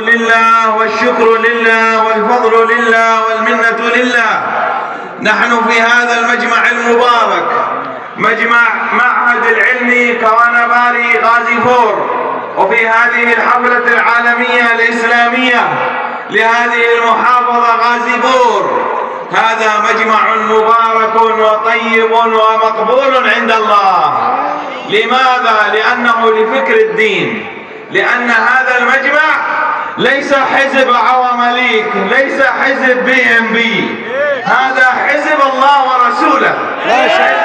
لله والشكر لله والفضل لله والمنة لله. نحن في هذا المجمع المبارك مجمع معهد العلمي كوانباري غازي فور. وفي هذه الحفلة العالمية الإسلامية لهذه المحافظة غازي بور هذا مجمع مبارك وطيب ومقبول عند الله. لماذا؟ لأنه لفكر الدين. لأن هذا المجمع ليس حزب عوامليك ليس حزب بي ام بي هذا حزب الله ورسوله. حزب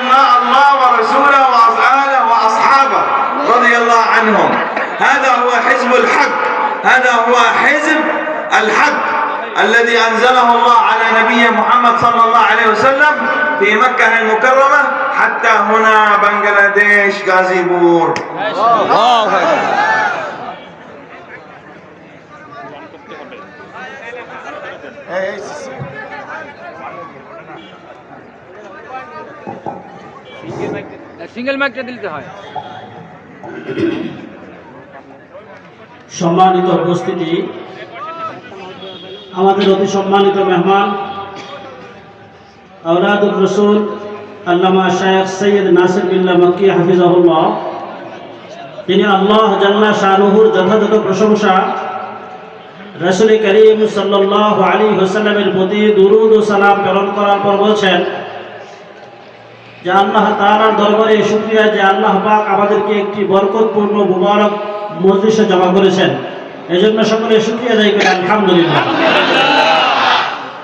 الله الله ورسوله وأصحابه وأصحابه رضي الله عنهم. هذا هو حزب الحق. هذا هو حزب الحق الذي أنزله الله على نبي محمد صلى الله عليه وسلم في مكة المكرمة حتى هنا بنغلاديش غازيبور single মাইকটা দিতে হয়। সম্মানিত উপস্থিতি, আমাদের অতি সম্মানিত মেহমান আউলাদুর রসুল, আল্লামা শায়েখ সৈয়দ নাসির বিল্লা মক্কি, হাফিজাহুল্লাহ। তিনি আল্লাহ জাল্লা শাহরুহুর যথাযথ প্রশংসা রসুল করিম সাল্লাহ আলী হোসাল্লামের প্রতি দুরুদ ও সালাম প্রেরণ করার পর বলছেন যে আল্লাহ তাআলার দরবারে শুকরিয়া যে আল্লাহ পাক আমাদেরকে একটি বরকতপূর্ণ, মুবারক মজলিসে জমা করেছেন। এজন্য সকলে শুকরিয়া আদায় করে, আলহামদুলিল্লাহ।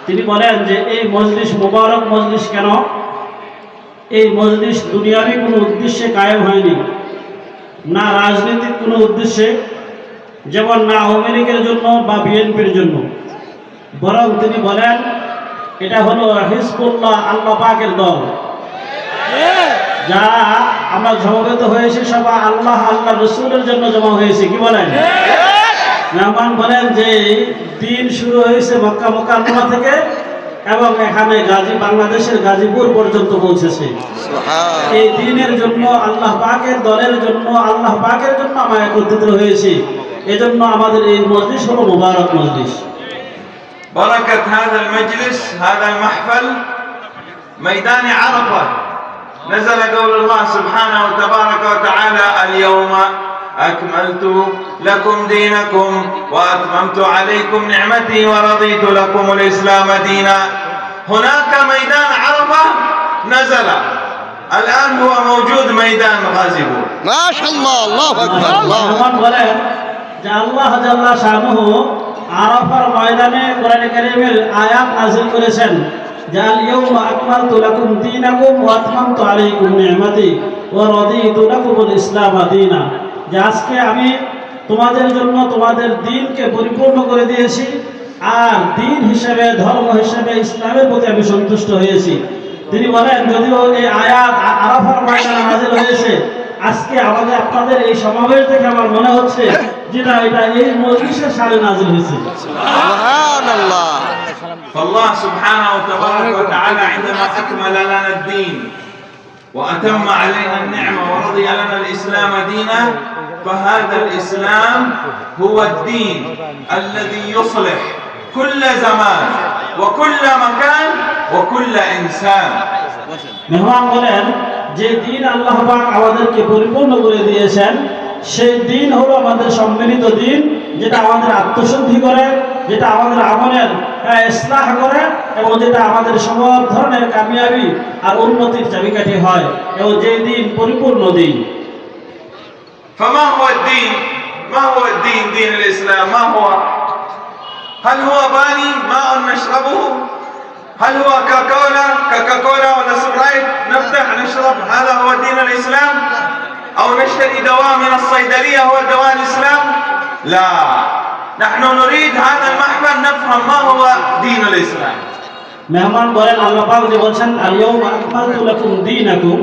তিনি বলেন যে এই মজলিস মুবারক মজলিস কেন? এই মজলিস দুনিয়ারই কোনো উদ্দেশ্যে কায়েম হয়নি, না রাজনৈতিক কোনো উদ্দেশ্যে যেমন না আওয়ামী লীগের জন্য বা বিএনপির জন্য। বরং তিনি বলেন এটা হলো হিজবুল্লাহ আল্লাহ পাকের দল। যা আমরা সমবেত হয়েছি সবাই আল্লাহ আল্লাহ রসুলের জন্য জমা হয়েছে। কি বলেন? মেহমান বলেন যে দিন শুরু হয়েছে মক্কা মোকাল্লা থেকে এবং এখানে গাজী বাংলাদেশের গাজীপুর পর্যন্ত পৌঁছেছে। এই দিনের জন্য আল্লাহ পাকের দলের জন্য আল্লাহ পাকের জন্য আমরা একত্রিত হয়েছি। এজন্য আমাদের এই মজলিস হলো মুবারক মজলিস بركة هذا المجلس هذا المحفل ميدان عرفة نزل قول الله سبحانه وتبارك وتعالى اليوم أكملت لكم دينكم وأتممت عليكم نعمتي ورضيت لكم الإسلام دينا هناك ميدان عرفة نزل الآن هو موجود ميدان غازيبور ما شاء الله الله اكبر الله রহমান বলেন যে আল্লাহ জাল্লা শাহনুহু আরাফার ময়দানে কোরআন কারীমের আয়াত নাযিল করেছেন, যে আল ইয়াউমা আকমালতু লাকুম দীনাকুম ওয়া আতমামতু আলাইকুম নি'মাতি ওয়া রাদিতু লাকুমুল ইসলাম দীনা। যে আজকে আমি তোমাদের জন্য তোমাদের দিনকে পরিপূর্ণ করে দিয়েছি, আর দিন হিসেবে, ধর্ম হিসেবে ইসলামের প্রতি আমি সন্তুষ্ট হয়েছি। তিনি বলেন যদিও এই আয়াত আ- আরাফার ময়দানে নাযিল হয়েছে আজকে আমাদের আপনাদের এই সমাবেশ দেখে আমার মনে হচ্ছে যে না এটা এই মজলিসের সালে নাজিল হয়েছে سبحان الله فالله سبحانه وتبارك وتعالى عندما أكمل لنا الدين وأتم علينا النعمة ورضي لنا الإسلام دينا فهذا الإسلام هو الدين الذي يصلح كل زمان وكل مكان وكل إنسان মেহমান বলেন যে দিন আল্লাহ পাক আমাদেরকে পরিপূর্ণ করে দিয়েছেন সেই দিন হলো আমাদের সম্মিলিত দিন যেটা আমাদের আত্মশুদ্ধি করে যেটা আমাদের আমলের আহ, ইসলাহ করে এবং যেটা আমাদের সব ধরনের কামিয়াবি আর উন্নতির চাবিকাঠি হয় এবং যে দিন পরিপূর্ণ দিন فما هو الدين؟ ما هو الدين دين الإسلام؟ ما هو؟ هل هو باني ماء نشربه؟ هل هو كاكولا كاكاكولا ولا سبرايت نفتح نشرب هذا هو دين الإسلام؟ أو نشتري دواء من الصيدلية هو دواء الإسلام؟ لا نحن نريد هذا المحفل نفهم ما هو دين الإسلام মেহমান বলেন আল্লাহ পাক যে বলছেন আলিয়াউম আকমালতু লাকুম দীনাকুম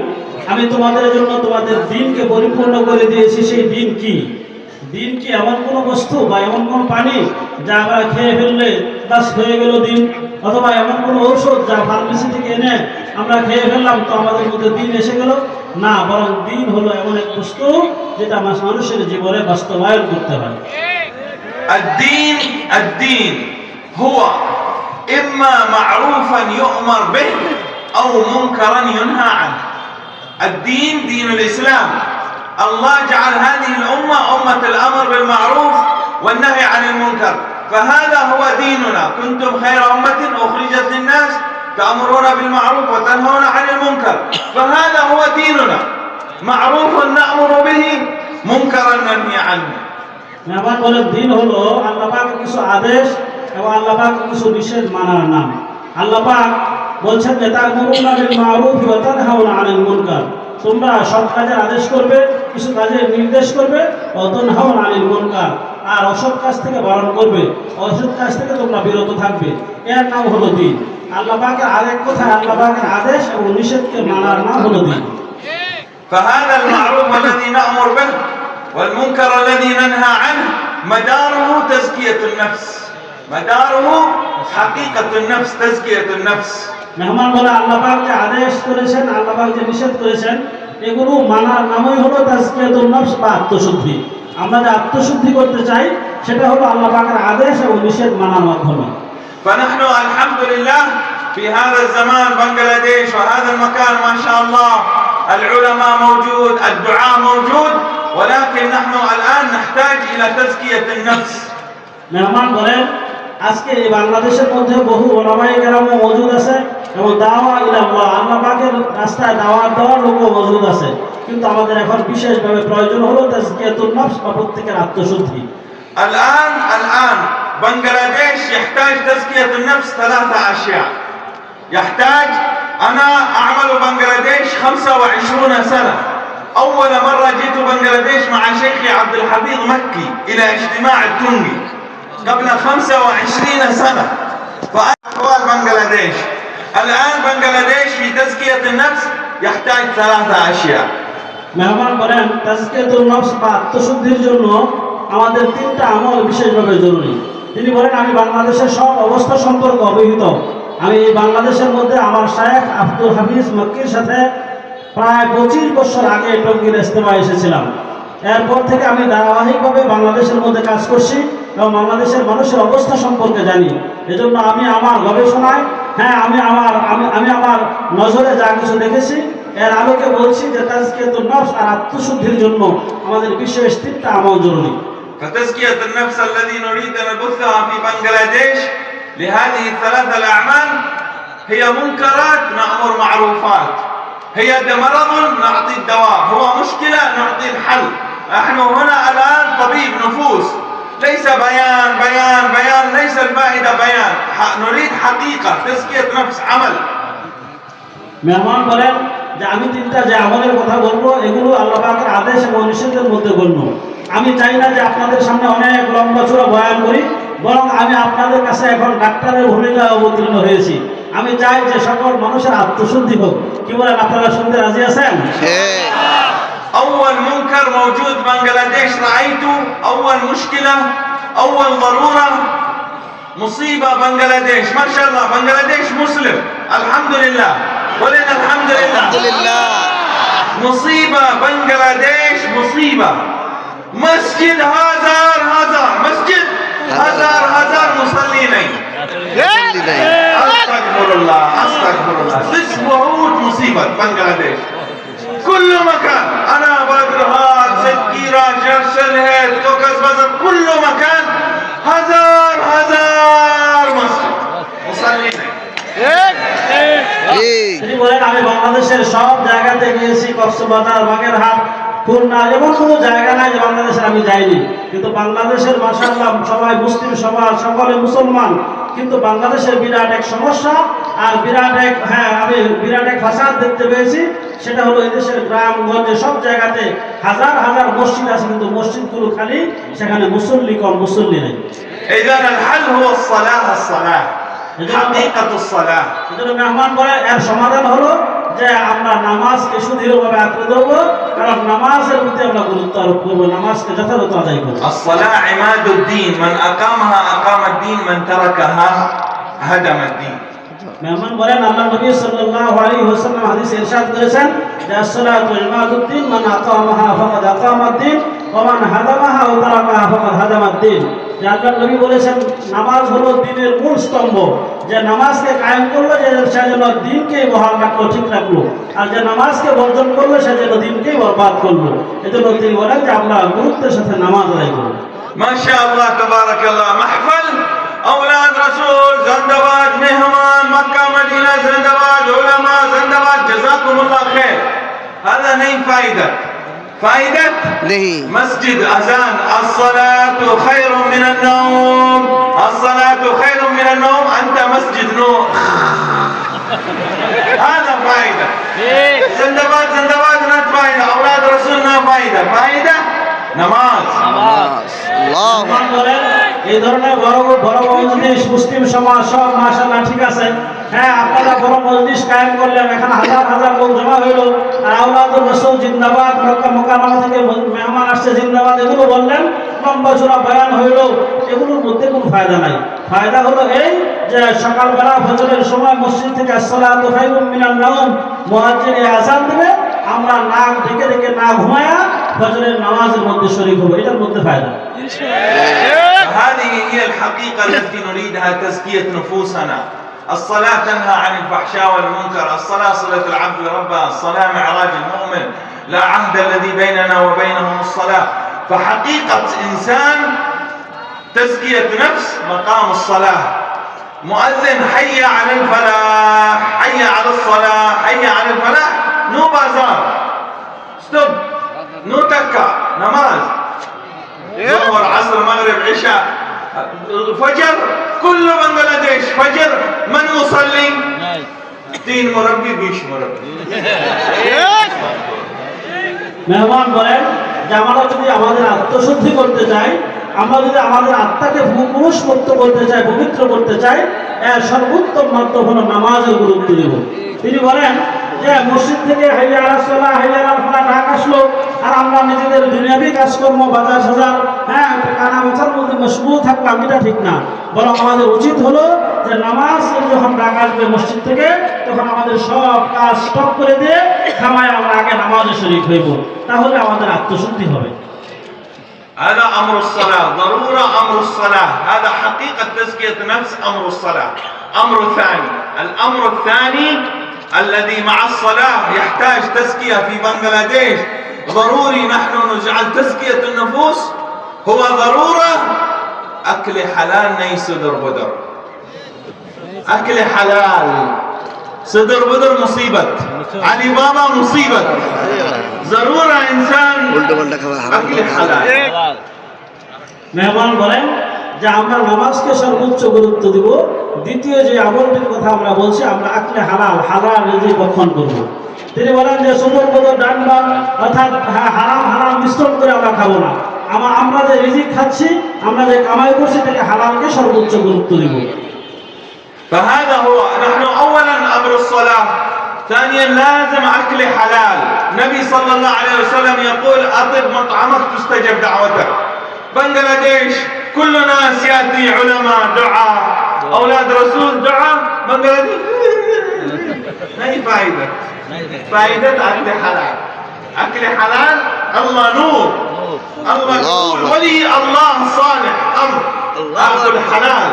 আমি তোমাদের জন্য তোমাদের দিনকে পরিপূর্ণ করে দিয়েছি সেই দিন কি দিন কি এমন কোনো বস্তু বা এমন কোনো পানি যা আমরা খেয়ে ফেললে বাস হয়ে গেল দিন অথবা এমন কোনো ঔষধ যা ফার্মেসি থেকে এনে আমরা খেয়ে ফেললাম তো আমাদের মধ্যে দিন এসে গেল না বরং দিন হলো এমন এক বস্তু যেটা আমার মানুষের জীবনে বাস্তবায়ন করতে হয় الدين الدين هو إما معروفا يؤمر به أو منكرا ينهى عنه الدين دين الإسلام الله جعل هذه الأمة أمة الأمر بالمعروف والنهي عن المنكر فهذا هو ديننا كنتم خير أمة أخرجت للناس تأمرون بالمعروف وتنهون عن المنكر فهذا هو ديننا معروف نأمر به منكرا ننهي عنه মেহমান বলেন দিন হলো আল্লাহ পাকের কিছু আদেশ এবং আল্লাহ পাকের কিছু নিষেধ মানার নাম আল্লাহ পাক বলছেন যে তার মরুনা বিল মারুফ ওয়া তানহাউনা আনিল মুনকার তোমরা সৎ কাজের আদেশ করবে কিছু কাজের নির্দেশ করবে ওয়া তানহাউনা আনিল মুনকার আর অসৎ কাজ থেকে বারণ করবে অসৎ কাজ থেকে তোমরা বিরত থাকবে এর নাম হলো দিন আল্লাহ পাকের আরেক কথায় আল্লাহ পাকের আদেশ এবং নিষেধকে মানার নাম হলো দিন فهذا المعروف الذي نأمر به والمنكر الذي ننهى عنه مداره تزكية النفس مداره حقيقة النفس تزكية النفس মেহমান বলে আল্লাহ পাক যে আদেশ করেছেন আল্লাহ পাক যে নিষেধ করেছেন এগুলো মানার নামই হলো তাজকিয়াতুন নফস বা আত্মশুদ্ধি আমরা যে আত্মশুদ্ধি করতে চাই সেটা হলো আল্লাহ পাকের আদেশ এবং নিষেধ মানার মাধ্যমে فنحن الحمد لله في هذا الزمان بنغلاديش وهذا المكان ما شاء الله العلماء موجود الدعاء موجود ولكن نحن الآن نحتاج إلى تزكية النفس মেহমান বলেন আজকে এই বাংলাদেশের মধ্যে বহু ওলামাই কেরামও মজুদ আছে এবং দাওয়া ইলাল্লাহ আল্লাহ পাকের রাস্তায় দাওয়াত দেওয়ার লোকও মজুদ আছে কিন্তু আমাদের এখন বিশেষভাবে প্রয়োজন হলো তাজকিয়াতুন নফস বা প্রত্যেকের আত্মশুদ্ধি الآن الآن بنغلاديش يحتاج تزكية النفس ثلاثة أشياء يحتاج أنا أعمل بنغلاديش 25 سنة أول مرة جيت بنغلاديش مع شيخي عبد الحفيظ مكي إلى اجتماع التوني قبل 25 سنة فأحوال بنغلاديش الآن بنغلاديش في تزكية النفس يحتاج ثلاثة أشياء মেহমান বলেন তাজকিয়াতুল নফস বা আত্মশুদ্ধির জন্য আমাদের তিনটা আমল বিশেষভাবে জরুরি তিনি বলেন আমি বাংলাদেশের সব অবস্থা সম্পর্কে অবহিত আমি এই বাংলাদেশের মধ্যে আমার শায়েখ আব্দুল হাফিজ মক্কির সাথে প্রায় পঁচিশ বছর আগে টঙ্গীর ইস্তেমায় এসেছিলাম এরপর থেকে আমি ধারাবাহিকভাবে বাংলাদেশের মধ্যে কাজ করছি এবং বাংলাদেশের মানুষের অবস্থা সম্পর্কে জানি এজন্য আমি আমার গবেষণায় হ্যাঁ আমি আমার আমি আমি আমার নজরে যা কিছু দেখেছি এর আলোকে বলছি যে তাজকিয়াতুন নফস আর আত্মশুদ্ধির জন্য আমাদের বিশেষ তিনটা আমল জরুরি فتزكية النفس الذي نريد أن نبثها في بنغلاديش لهذه الثلاثة الأعمال هي منكرات نأمر معروفات هي مرض نعطي الدواء هو مشكلة نعطي الحل نحن هنا الآن طبيب نفوس ليس بيان بيان بيان ليس الفائدة بيان ح- نريد حقيقة تزكية نفس عمل মেহমান বলেন যে আমি তিনটা যে আমলের কথা বলবো এগুলো আল্লাহ পাকের আদেশ এবং নিষেধের মধ্যে গণ্য আমি চাই না যে আপনাদের সামনে অনেক লম্বা চূড়া বয়ান করি বরং আমি আপনাদের কাছে এখন ডাক্তারের ভূমিকা অবতীর্ণ হয়েছি আমি চাই যে সকল মানুষের আত্মশুদ্ধি হোক কি বলেন আপনারা শুনতে রাজি আছেন ঠিক أول منكر موجود بنغلاديش رأيته أول مشكلة أول ضرورة مصيبة بنغلاديش. ما شاء الله بنغلاديش مسلم. الحمد لله. ولنا الحمد لله. الحمد لله. مصيبة بنغلاديش مصيبة. مسجد هزار هزار مسجد هزار هزار مصلين أستغفر الله أستغفر الله. ست وهود مصيبة بنغلاديش. كل مكان انا بدرهات سكيرة جرشل هيد كوكس بزر كل مكان هزار هزار مسجد مصلين ঠিক তিনি বলেন আমি বাংলাদেশের সব জায়গাতে গিয়েছি কক্সবাজার বাগেরহাট খুলনা এমন কোনো জায়গা নাই যে বাংলাদেশের আমি যাইনি কিন্তু বাংলাদেশের মাসাল্লাহ সবাই মুসলিম সমাজ সকলে মুসলমান কিন্তু বাংলাদেশের বিরাট এক সমস্যা আর বিরাট এক হ্যাঁ আমি বিরাট এক ফাসাদ দেখতে পেয়েছি সেটা হলো এদেশের গ্রামগঞ্জে সব জায়গাতে হাজার হাজার মসজিদ আছে কিন্তু মসজিদগুলো খালি সেখানে মুসল্লি কম মুসল্লি নেই اذا الحل هو الصلاة الصلاة حقيقة الصلاة এজন্য মেহমান বলে এর সমাধান হলো যে আমরা নামাজকে সুদৃঢ়ভাবে আঁকড়ে ধরবো কারণ নামাজের প্রতি আমরা গুরুত্ব আরোপ করবো নামাজকে যথাযথ আদায় করবো الصلاة عماد الدين من أقامها أقام الدين من تركها هدم الدين মেহমান বলেন আল্লাহ নবী সাল্লাল্লাহু আলাইহি ওয়াসাল্লাম হাদিস ইরশাদ করেছেন যে আসসালাতু ইমাদুদ্দিন মান আতামাহা ফাকাদ আকামাদ্দিন ওয়া মান হাদামাহা ওয়া তারাকাহা ফাকাদ হাদামাদ্দিন। যে আল্লাহ নবী বলেছেন, নামাজ হলো দ্বীনের মূল স্তম্ভ। যে নামাজকে কায়েম করল, যে সে যেন দিনকে বহাল রাখল, ঠিক রাখল। আর যে নামাজকে বর্জন করল, সে যেন দিনকেই বরবাদ করল। এজন্য তিনি বলেন যে আমরা গুরুত্বের সাথে নামাজ আদায় করব। মাশাআল্লাহ, তাবারাকাল্লাহ, মাহফাল جزاكم الله خير. هذا نين فائدة. فائدة؟ ليه مسجد أذان. الصلاة خير من النوم. الصلاة خير من النوم. أنت مسجد نور. هذا فائدة. إيه. زندباد زندباد نت فائدة. أولاد رسولنا فائدة. فائدة؟ نماز. نماز. الله. এই ধরনের বড় বড় মজলিস, মুসলিম সমাজ সব মাসাল্লাহ ঠিক আছে? হ্যাঁ আপনারা বড় মজলিস কায়েম করলেন, এখানে হাজার হাজার লোক জমা হইল। আর আউলাদুর রসুল জিন্দাবাদ, মক্কা মোকাররমা থেকে মেহমান আসছে জিন্দাবাদ, এগুলো বললেন লম্বা চূড়া বয়ান হইল। এগুলোর মধ্যে কোনো ফায়দা নাই। ফায়দা হলো এই যে সকালবেলা ফজরের সময় মসজিদ থেকে আসসালাতু খায়রুম মিনান নাওম মুয়াজ্জিন আমরা নাক ঢেকে ঢেকে না ঘুমায়া ফজরের নামাজের মধ্যে শরীক হব। এটার মধ্যে ফায়দা। هذه هي الحقيقة التي نريدها تزكية نفوسنا. الصلاة تنهى عن الفحشاء والمنكر. الصلاة صلة العبد لربه. الصلاة معراج المؤمن. لا عهد الذي بيننا وبينهم الصلاة. فحقيقة إنسان تزكية نفس مقام الصلاة. مؤذن حي على الفلاح. حي على الصلاة. حي على الفلاح. نو بازار. ستوب. نو تكة. نماز. ظهر عصر مغرب عشاء فجر كل بنغلاديش فجر من مصلي تين مربي بيش مربي মেহমান বলেন যে আমরা যদি আমাদের আত্মশুদ্ধি করতে চাই আমরা যদি আমাদের আত্মাকে পুরুষ মুক্ত করতে চাই পবিত্র করতে চাই এর সর্বোত্তম মাধ্যম হলো নামাজের গুরুত্ব দেব তিনি বলেন যে মসজিদ থেকে হাইয়া আলাসলা হাইয়া আলাফলা ডাক আসলো আর আমরা নিজেদের দুনিয়াবি কাজকর্ম বাজার সাজার হ্যাঁ একটা কানা বেচার মধ্যে মশগুল থাকলাম এটা ঠিক না বরং আমাদের উচিত হলো যে নামাজ যখন ডাক আসবে মসজিদ থেকে তখন আমাদের সব কাজ স্টপ করে দিয়ে খামায় আমরা আগে নামাজে শরীক হইব তাহলে আমাদের আত্মশুদ্ধি হবে هذا أمر الصلاة ضرورة أمر الصلاة هذا حقيقة تزكية نفس أمر الصلاة أمر ثاني الأمر الثاني الذي مع الصلاة يحتاج تزكية في بنغلاديش ضروري نحن نجعل تزكية النفوس هو ضرورة أكل حلال ني صدر بدر أكل حلال صدر بدر مصيبة علي بابا مصيبة ضرورة إنسان উল্টো পাল্টা খাওয়া হারাম أكل حلال মেহমান বলেন যে আমরা নামাজকে সর্বোচ্চ গুরুত্ব দিব দ্বিতীয় যে আমলটির কথা আমরা বলছি আমরা আকলে হালাল হালাল রিজিক ভক্ষণ করব তিনি বলেন যে সুন্দর মতো ডান বাম অর্থাৎ হা- হারাম হারাম মিশ্রণ করে আমরা খাবো না আমার আমরা যে রিজিক খাচ্ছি আমরা যে কামাই করছি তাকে হালালকে সর্বোচ্চ গুরুত্ব দিব فهذا هو نحن اولا امر الصلاه ثانيا لازم اكل حلال النبي صلى الله عليه وسلم يقول اطب مطعمك تستجب دعوتك بنغلاديش كل ناس ياتي علماء دعاء اولاد رسول دعاء بنغلاديش ما هي فائده فائده اكل حلال اكل حلال الله نور الله يقول الله. ولي الله صالح امر اكل حلال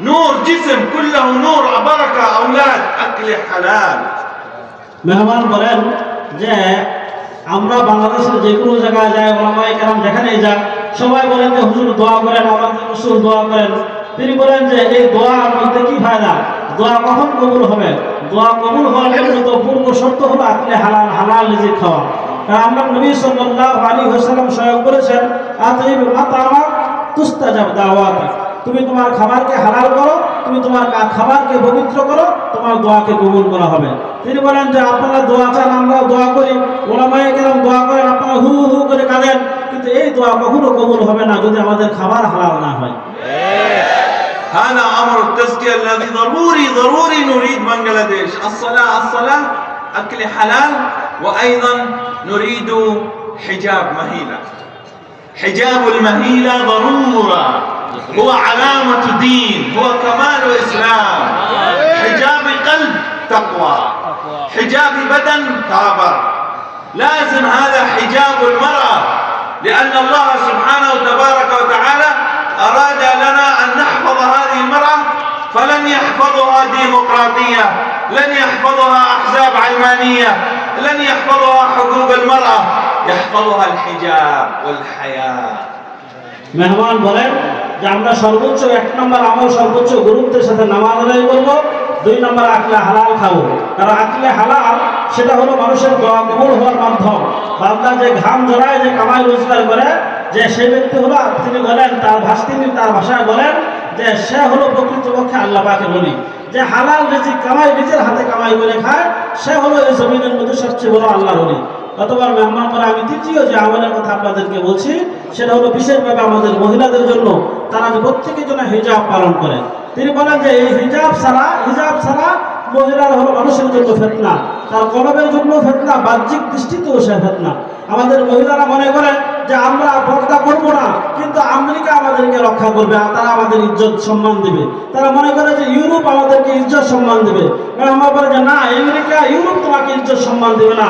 نور جسم كله نور بركة أولاد أكل حلال মেহমান বলেন যে আমরা বাংলাদেশের যে কোনো জায়গায় যাই ওলামাই কেরাম যেখানেই যাক সবাই বলেন যে, হুজুর দোয়া করেন আমাদের রসুল দোয়া করেন। তিনি বলেন যে, এই দোয়ার মধ্যে কি ফায়দা? দোয়া কখন কবুল হবে? দোয়া কবুল হওয়ার জন্য তো পূর্ব শর্ত হলো আপনি হালাল হালাল রিজিক খাওয়া। কারণ আমরা নবী সাল্লাল্লাহু আলাইহি ওয়াসাল্লাম স্বয়ং বলেছেন আতিব মাতামা তুস্তাজাব দাওয়াতা। তুমি তোমার খাবারকে হালাল করো তুমি তোমার কা- খাবারকে পবিত্র করো তোমার দোয়াকে কবুল করা হবে তিনি বলেন যে আপনারা দোয়া চান আমরা দোয়া করি ওলামায়ে কেরাম দোয়া করেন আপনারা হু হু করে কাঁদেন কিন্তু এই দোয়া কখনো কবুল হবে না যদি আমাদের খাবার হালাল না হয় هذا أمر التزكية الذي ضروري ضروري نريد بنغلاديش الصلاة الصلاة أكل حلال وأيضا نريد حجاب مهيلة حجاب المهيلة ضرورة هو علامة دين هو كمال إسلام. حجاب قلب تقوى. حجاب بدن تعبر لازم هذا حجاب المرأة لأن الله سبحانه وتبارك وتعالى أراد لنا أن نحفظ هذه المرأة فلن يحفظها ديمقراطية لن يحفظها أحزاب علمانية لن يحفظها حقوق المرأة. يحفظها الحجاب والحياة. مهوان بلد যে আমরা সর্বোচ্চ এক নম্বর আমল সর্বোচ্চ গুরুত্বের সাথে নামাজ আদায় করব, দুই নম্বর আকলে হালাল খাব। কারণ আকলে হালাল, সেটা হলো মানুষের দোয়া কবুল হওয়ার মাধ্যম। বান্দা যে ঘাম জড়ায়, যে কামাই রোজগার করে, যে সেই ব্যক্তি হলো তিনি বলেন, তার ভাষ তিনি তার ভাষায় বলেন, যে সে হলো প্রকৃতপক্ষে আল্লাহ পাকে বলি যে হালাল রিজিক কামাই নিজের হাতে কামাই করে খায়, সে হলো এই জমিনের মধ্যে সবচেয়ে বড় আল্লাহ অলি অতবার মেহমান করে আমি তৃতীয় যে আমলের কথা আপনাদেরকে বলছি, সেটা হলো বিশেষভাবে আমাদের মহিলাদের জন্য তারা প্রত্যেকের জন্য হিজাব পালন করে। তিনি বলেন যে এই হিজাব ছাড়া হিজাব ছাড়া মহিলার হলো মানুষের জন্য ফেতনা। তার কলমের জন্য ফেতনা, বাহ্যিক দৃষ্টিতেও সে ফেতনা। আমাদের মহিলারা মনে করে যে আমরা পর্দা করব না, কিন্তু আমেরিকা আমাদেরকে রক্ষা করবে আর তারা আমাদের ইজ্জত সম্মান দিবে। তারা মনে করে যে ইউরোপ আমাদেরকে ইজ্জত সম্মান দেবে। আমার বলে যে না, আমেরিকা, ইউরোপ তোমাকে ইজ্জত সম্মান দিবে না।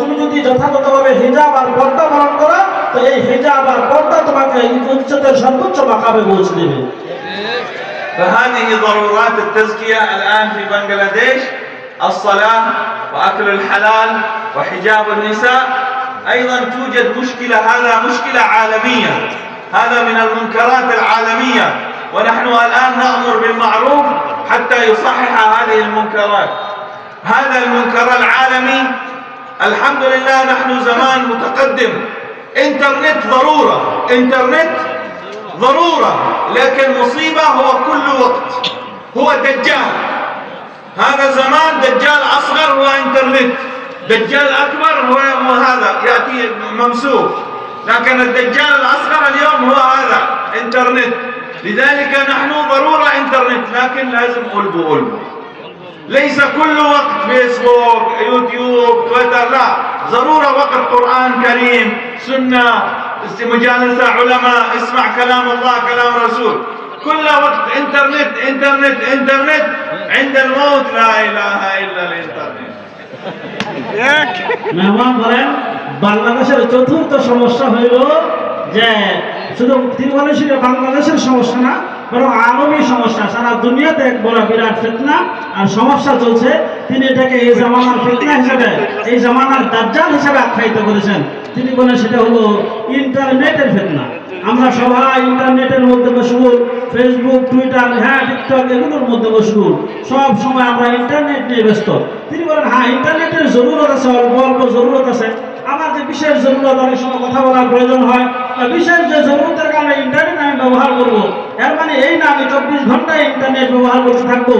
তুমি যদি যথাযথভাবে হিজাব আর পর্দা পালন করো তো এই হিজাব আর পর্দা তোমাকে ইজ্জতের সর্বোচ্চ মাকাবে পৌঁছে দেবে فهذه ضرورات التزكية الآن في بنغلاديش الصلاة وأكل الحلال وحجاب النساء أيضا توجد مشكلة هذا مشكلة عالمية هذا من المنكرات العالمية ونحن الآن نأمر بالمعروف حتى يصحح هذه المنكرات هذا المنكر العالمي الحمد لله نحن زمان متقدم انترنت ضرورة. انترنت ضرورة. لكن مصيبة هو كل وقت. هو دجال. هذا زمان دجال أصغر هو انترنت. دجال أكبر هو هذا. يأتي ممسوك لكن الدجال الأصغر اليوم هو هذا. انترنت. لذلك نحن ضرورة انترنت. لكن لازم قلبه قلبه ليس كل وقت فيسبوك يوتيوب تويتر. لا. ضرورة وقت قرآن كريم. سنة مجالسة علماء اسمع كلام الله كلام رسول كل وقت انترنت انترنت انترنت عند الموت لا اله الا الانترنت মেহমান বলেন বাংলাদেশের চতুর্থ সমস্যা হইল যে শুধু তিনি বলেন সেটা বাংলাদেশের সমস্যা না বরং আলমী সমস্যা, সারা দুনিয়াতে এক বড় বিরাট ফেতনা আর সমস্যা চলছে। তিনি এটাকে এই জামানার ফেতনা হিসেবে, এই জামানার দাজ্জাল হিসেবে আখ্যায়িত করেছেন। তিনি বলেন সেটা হলো ইন্টারনেটের ফেতনা। আমরা সবাই ইন্টারনেটের মধ্যে মশগুল ফেসবুক টুইটার হ্যাঁ টিকটক এগুলোর মধ্যে মশগুল সব সময় আমরা ইন্টারনেট নিয়ে ব্যস্ত। তিনি বলেন হ্যাঁ ইন্টারনেটের জরুরত আছে, অল্প অল্প জরুরত আছে। আমার যে বিশেষ জরুরত, অনেক সময় কথা বলার প্রয়োজন হয়। বিশেষ যে জরুরতের কারণে ইন্টারনেট আমি ব্যবহার করব। এর মানে এই না আমি চব্বিশ ঘন্টায় ইন্টারনেট ব্যবহার করতে থাকব।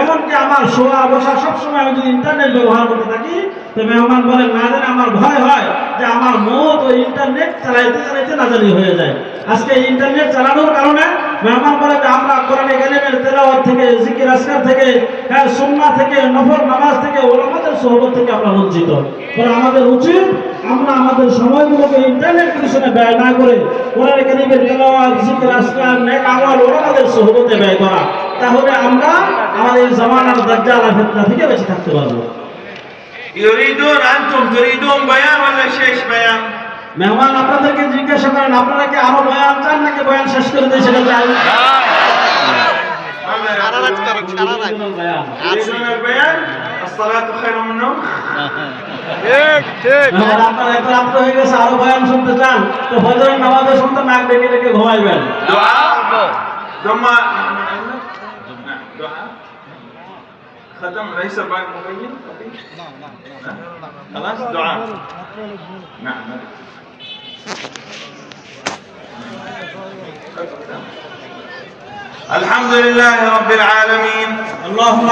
এমনকি আমার শোয়া বসা সবসময় আমি যদি ইন্টারনেট ব্যবহার করতে থাকি, তো মেহমান বলেন, না জানে, আমার ভয় হয় যে আমার মত ওই ইন্টারনেট চালাইতে চালাইতে না জানি হয়ে যায়। আজকে ইন্টারনেট চালানোর কারণে মেহমান বলে যে আমরা কোরআনে গেলেমের তেলাওয়াত থেকে, জিকির আসকার থেকে হ্যাঁ সুন্না থেকে নফর নামাজ থেকে, ওলামাদের সহবত থেকে আমরা লজ্জিত। পরে আমাদের উচিত আমরা আমাদের সময়গুলোকে ইন্টারনেট পিছনে ব্যয় না করে কোরআন গেলেমের তেলাওয়াত, জিকির আসকার নেক আমল ওলামাদের সহবতে ব্যয় করা। তাহলে আমরা আমাদের জামানার দাজ্জাল আর থেকে বেঁচে থাকতে পারব। ইউরিদুন আনতুম তুরিদুন বায়ান ওয়ালা শেষ বায়ান মেহমান আপনাদেরকে জিজ্ঞাসা করেন আপনারা কি আরো বয়ান চান নাকি বয়ান শেষ করে দিয়ে সেটা চাই ماذا يقولون؟ বয়ান يريدون البيان؟ الصلاة خير من النوم؟ মেহমান আপনার এত রাত্র হয়ে গেছে আরো বয়ান শুনতে চান তো ফজরের নামাজের শুনতে নাক ডেকে ডেকে ঘুমাইবেন دعاء ثم دعاء ختم ليس باقي مبين خلاص دعاء نعم الحمد لله رب العالمين. اللهم